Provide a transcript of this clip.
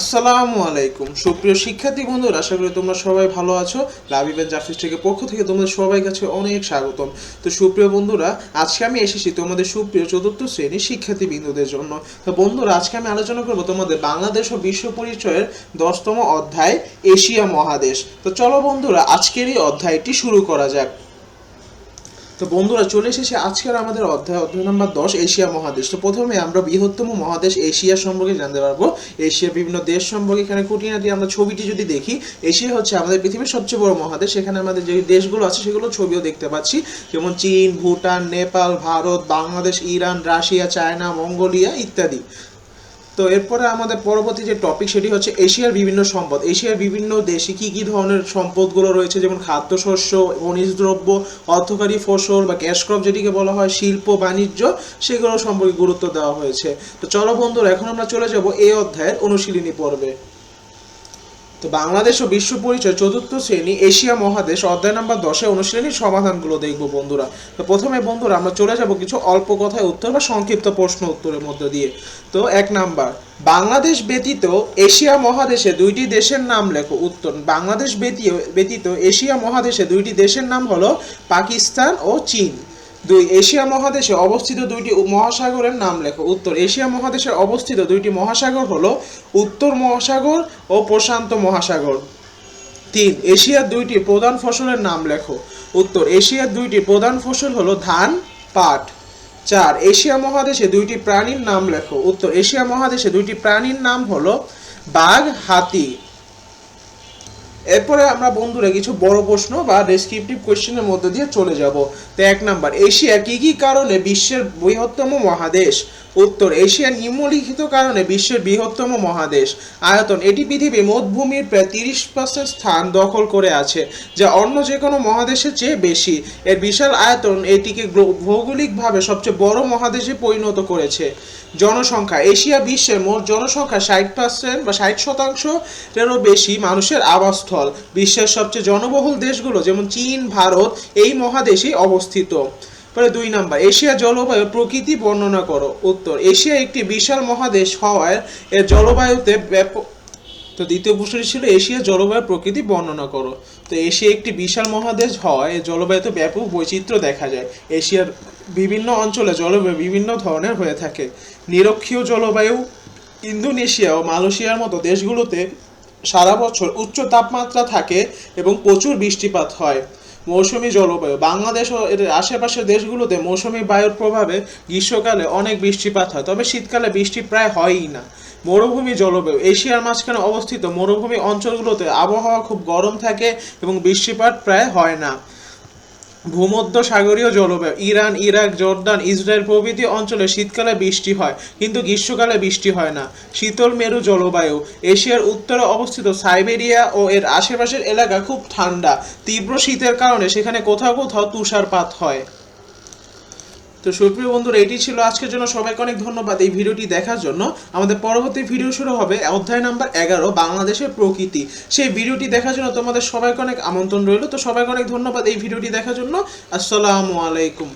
আসসালামু আলাইকুম। সুপ্রিয় শিক্ষার্থী বন্ধুরা, আশা করি তোমরা সবাই ভালো আছো। লাভিবেন জাফিস থেকে পক্ষ থেকে তোমাদের সবাই কাছে অনেক স্বাগতম। তো সুপ্রিয় বন্ধুরা, আজকে আমি এসেছি তোমাদের সুপ্রিয় চতুর্থ শ্রেণির শিক্ষার্থী বিন্দুদের জন্য। তো বন্ধুরা, আজকে আমি আলোচনা করব তোমাদের বাংলাদেশ ও বিশ্ব পরিচয়ের দশতম অধ্যায় এশিয়া মহাদেশ। তো চলো বন্ধুরা, আজকের এই অধ্যায়টি শুরু করা যাক। তো বন্ধুরা, চলে এসেছে আজকের আমাদের অধ্যায় অধ্যায় নাম্বার দশ, এশিয়া মহাদেশ। তো প্রথমে আমরা বৃহত্তম মহাদেশ এশিয়া সম্পর্কে জানতে পারব। এশিয়ার বিভিন্ন দেশ সম্পর্কে এখানে খুঁটিনাটি আমরা ছবিটি যদি দেখি, এশিয়া হচ্ছে আমাদের পৃথিবীর সবচেয়ে বড় মহাদেশ। এখানে আমাদের যে দেশগুলো আছে, সেগুলো ছবিও দেখতে পাচ্ছি। যেমন চীন, Bhutan, Nepal, Bharat, Bangladesh, Iran, Russia, China, Mongolia ইত্যাদি। তো এরপরে আমাদের পরবর্তী যে টপিক সেটি হচ্ছে এশিয়ার বিভিন্ন সম্পদ। এশিয়ার বিভিন্ন দেশে কি কি ধরনের সম্পদগুলো রয়েছে? যেমন খাদ্যশস্য খনিজ দ্রব্য অর্থকারী ফসল বা ক্যাশ ক্রপ যেটিকে বলা হয়, শিল্প, বাণিজ্য, সেগুলো সম্পর্কে গুরুত্ব দেওয়া হয়েছে। তো চলো বন্ধুরা, এখন আমরা চলে যাব এই অধ্যায়ের অনুশীলনী পর্বে। তো বাংলাদেশ ও বিশ্ব পরিচয় চতুর্থ শ্রেণি এশিয়া মহাদেশ অধ্যায় নাম্বার দশে অনুশীলনীর সমাধানগুলো দেখব বন্ধুরা। তো প্রথমে বন্ধুরা, আমরা চলে যাব কিছু অল্প কথায় উত্তর বা সংক্ষিপ্ত প্রশ্ন উত্তরের মধ্যে দিয়ে। তো এক নাম্বার, বাংলাদেশ ব্যতীত এশিয়া মহাদেশে দুইটি দেশের নাম লেখো। উত্তর, বাংলাদেশ ব্যতীত ব্যতীত এশিয়া মহাদেশে দুইটি দেশের নাম হলো পাকিস্তান ও চীন। দুই, এশিয়া মহাদেশে অবস্থিত দুইটি মহাসাগরের নাম লেখো। উত্তর, এশিয়া মহাদেশে অবস্থিত দুইটি মহাসাগর হলো উত্তর মহাসাগর ও প্রশান্ত মহাসাগর। তিন এশিয়ার দুইটি প্রধান ফসলের নাম লেখো। উত্তর এশিয়ার দুইটি প্রধান ফসল হলো ধান, পাট। চার, এশিয়া মহাদেশে দুইটি প্রাণীর নাম লেখো। উত্তর, এশিয়া মহাদেশে দুইটি প্রাণীর নাম হলো বাঘ, হাতি এরপরে আমরা বন্ধুরা কিছু বড় প্রশ্ন বা ডেসক্রিপটিভ কোয়েশ্চেনের মধ্যে দিয়ে চলে যাব। তো এক নাম্বার, এশিয়া কি কি কারণে বিশ্বের বৃহত্তম মহাদেশ? উত্তর এশিয়া নিম্নলিখিত কারণে বিশ্বের বৃহত্তম মহাদেশ। আয়তন, এটি পৃথিবীর মোটভূমির প্রায় তিরিশ পার্সেন্ট স্থান দখল করে আছে, যা অন্য যে কোনো মহাদেশের চেয়ে বেশি। এর বিশাল আয়তন এটিকে ভৌগোলিকভাবে সবচেয়ে বড় মহাদেশে পরিণত করেছে। জনসংখ্যা, এশিয়া বিশ্বের মোট জনসংখ্যা ষাট পার্সেন্ট বা ষাট শতাংশেরও বেশি মানুষের আবাসস্থল। বিশ্বের সবচেয়ে জনবহুল দেশগুলো যেমন চীন, ভারত, এই মহাদেশেই অবস্থিত। পরে দুই নাম্বার, এশিয়া জলবায়ু প্রকৃতি বর্ণনা করো। উত্তর, এশিয়া একটি বিশাল মহাদেশ হওয়ায় এর জলবায়ুতে ব্যাপক, তো দ্বিতীয় প্রশ্নটি ছিল, এশিয়া জলবায়ু প্রকৃতি বর্ণনা করো। তো এশিয়া একটি বিশাল মহাদেশ হওয়ায় জলবায়ুতে ব্যাপক বৈচিত্র্য দেখা যায়। এশিয়ার বিভিন্ন অঞ্চলে জলবায়ু বিভিন্ন ধরনের হয়ে থাকে। নিরক্ষীয় জলবায়ু, ইন্দোনেশিয়া ও মালয়েশিয়ার মতো দেশগুলোতে সারা বছর উচ্চ তাপমাত্রা থাকে এবং প্রচুর বৃষ্টিপাত হয়। মৌসুমী জলবায়ু। বাংলাদেশ ও এর আশেপাশের দেশগুলোতে মৌসুমী বায়ুর প্রভাবে গ্রীষ্মকালে অনেক বৃষ্টিপাত হয়, তবে শীতকালে বৃষ্টি প্রায় হয়ই না। মরুভূমি জলবায়ু। এশিয়ার মাঝখানে অবস্থিত মরুভূমি অঞ্চলগুলোতে আবহাওয়া খুব গরম থাকে এবং বৃষ্টিপাত প্রায় হয় না। ভূমধ্য সাগরীয় জলবায়ু, ইরান, ইরাক, জর্দান, ইসরায়েল প্রভৃতি অঞ্চলে শীতকালে বৃষ্টি হয়, কিন্তু গ্রীষ্মকালে বৃষ্টি হয় না। শীতল মেরু জলবায়ু, এশিয়ার উত্তরে অবস্থিত সাইবেরিয়া ও এর আশেপাশের এলাকা খুব ঠান্ডা। তীব্র শীতের কারণে সেখানে কোথাও কোথাও তুষারপাত হয়। তো সুপ্রিয় বন্ধুরা, এটি ছিল আজকের জন্য। সবাইকে অনেক ধন্যবাদ এই ভিডিওটি দেখার জন্য। আমাদের পরবর্তী ভিডিও শুরু হবে অধ্যায় নাম্বার এগারো, বাংলাদেশের প্রকৃতি। সেই ভিডিওটি দেখার জন্য তোমাদের সবাইকে অনেক আমন্ত্রণ রইল। তো সবাইকে অনেক ধন্যবাদ এই ভিডিওটি দেখার জন্য। আসসালামু আলাইকুম।